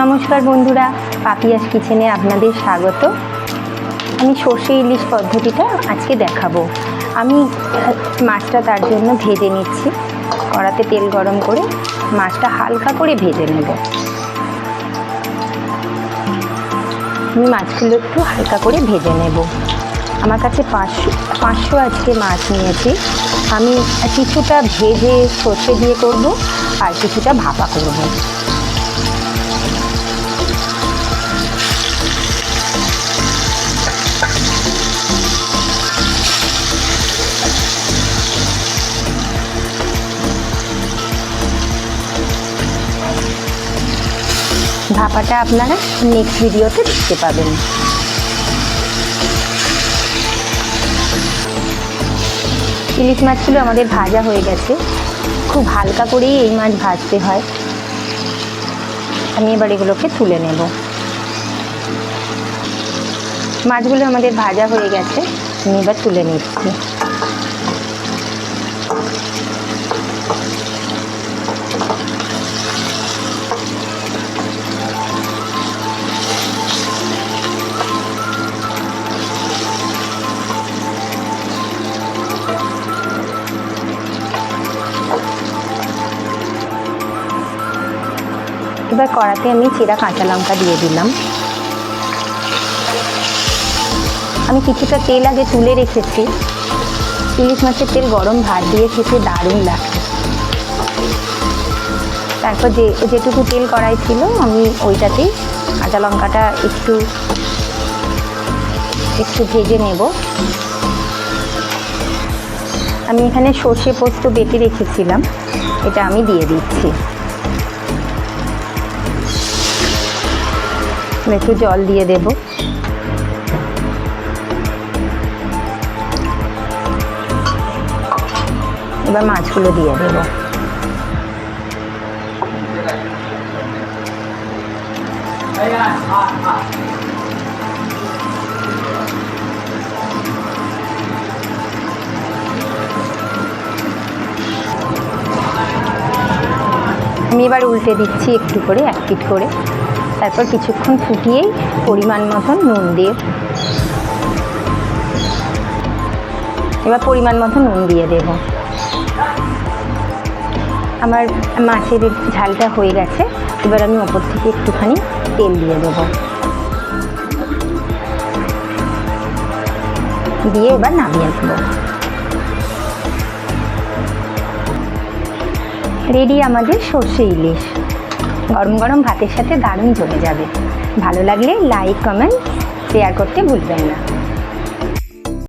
নমস্কার বন্ধুরা, পাপিয়াস কিচেনে আপনাদের স্বাগত। আমি সর্ষে ইলিশ পদ্ধতিটা আজকে দেখাবো। আমি মাছটা তার জন্য ভেজে নিচ্ছি। কড়াতে তেল গরম করে মাছটা হালকা করে ভেজে নেব। আমি মাছগুলো একটু হালকা করে ভেজে নেব। আমার কাছে পাঁচশো পাঁচশো আজকে মাছ নিয়েছি। আমি কিছুটা ভেজে সর্ষে দিয়ে করব আর কিছুটা ভাপা করব। ভাপাটা আপনারা নেক্সট ভিডিওতে দেখতে পাবেন। ইলিশ মাছগুলো আমাদের ভাজা হয়ে গেছে। খুব হালকা করেই এই মাছ ভাজতে হয়। আমি এবার এগুলোকে তুলে নেব। মাছগুলো আমাদের ভাজা হয়ে গেছে। আমি এবার তুলে নিচ্ছি। এবার কড়াতে আমি চেরা কাঁচা লঙ্কা দিয়ে দিলাম। আমি কিছুটা তেল আগে তুলে রেখেছি। ইলিশ মাছের তেল গরম ভাত দিয়ে খেতে দারুণ লাগে তারপর যে, যেটুকু তেল কড়াই ছিল, আমি ওইটাতেই কাঁচা লঙ্কাটা একটু একটু ভেজে নেব। আমি এখানে সর্ষে পোস্ত বেটে রেখেছিলাম, এটা আমি দিয়ে দিচ্ছি। একটু জল দিয়ে দেব। এবার মাছগুলো দিয়ে দেব। আমি এবার উল্টে দিচ্ছি একটু করে, এক পিট করে। তারপর কিছুক্ষণ ফুটিয়েই পরিমাণ মতন নুন দিয়ে এবার পরিমাণ মতো নুন দিয়ে দেব। আমার মাছের ঝালটা হয়ে গেছে, এবার আমি ওপর থেকে একটুখানি তেল দিয়ে দেব। দিয়ে এবার নামিয়ে দেবো রেডি আমাদের সর্ষে ইলিশ। গরম গরম ভাতের সাথে দারুণ জমে যাবে। ভালো লাগলে লাইক কমেন্ট শেয়ার করতে ভুলবেন না।